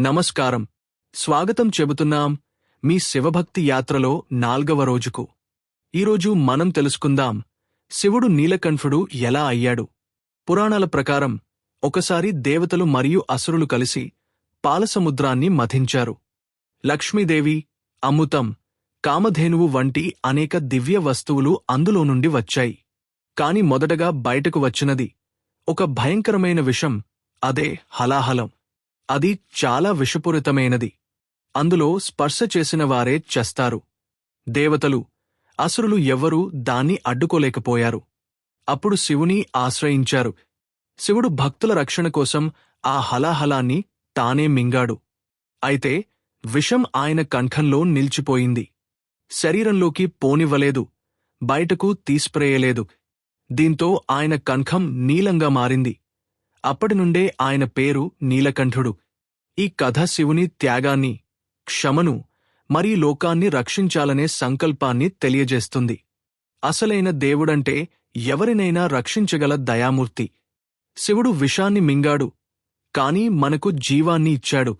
నమస్కారం. స్వాగతం చెబుతున్నాం మీ శివభక్తి యాత్రలో నాల్గవ రోజుకు. ఈరోజు మనం తెలుసుకుందాం శివుడు నీలకంఠుడు ఎలా అయ్యాడు. పురాణాల ప్రకారం ఒకసారి దేవతలు మరియు అసురులు కలిసి పాలసముద్రాన్ని మథించారు లక్ష్మీదేవి అమృతం కామధేనువు వంటి అనేక దివ్య వస్తువులు అందులో నుండి వచ్చాయి. కాని మొదటగా బయటకు వచ్చినది ఒక భయంకరమైన విషం అదే హలాహలం. అది చాలా విషపూరితమైనది. అందులో స్పర్శ చేసిన వారే చస్తారు. దేవతలు అసురులు ఎవ్వరూ దాన్ని అడ్డుకోలేకపోయారు. అప్పుడు శివుని ఆశ్రయించారు. శివుడు భక్తుల రక్షణ కోసం ఆ హలాహలాన్ని తానే మింగాడు. అయితే విషం ఆయన కంఠంలో నిలిచిపోయింది. శరీరంలోకి పోనివ్వలేదు. బయటకు తీస్ప్రేయలేదు. దీంతో ఆయన కంఠం నీలంగా మారింది. అప్పటినుండే ఆయన పేరు నీలకంఠుడు. ఈ కథ శివుని త్యాగాన్ని క్షమను మరీ లోకాన్ని రక్షించాలనే సంకల్పాన్ని తెలియజేస్తుంది. అసలైన దేవుడంటే ఎవరినైనా రక్షించగల దయామూర్తి. శివుడు విషాన్ని మింగాడు కాని మనకు జీవాన్ని ఇచ్చాడు.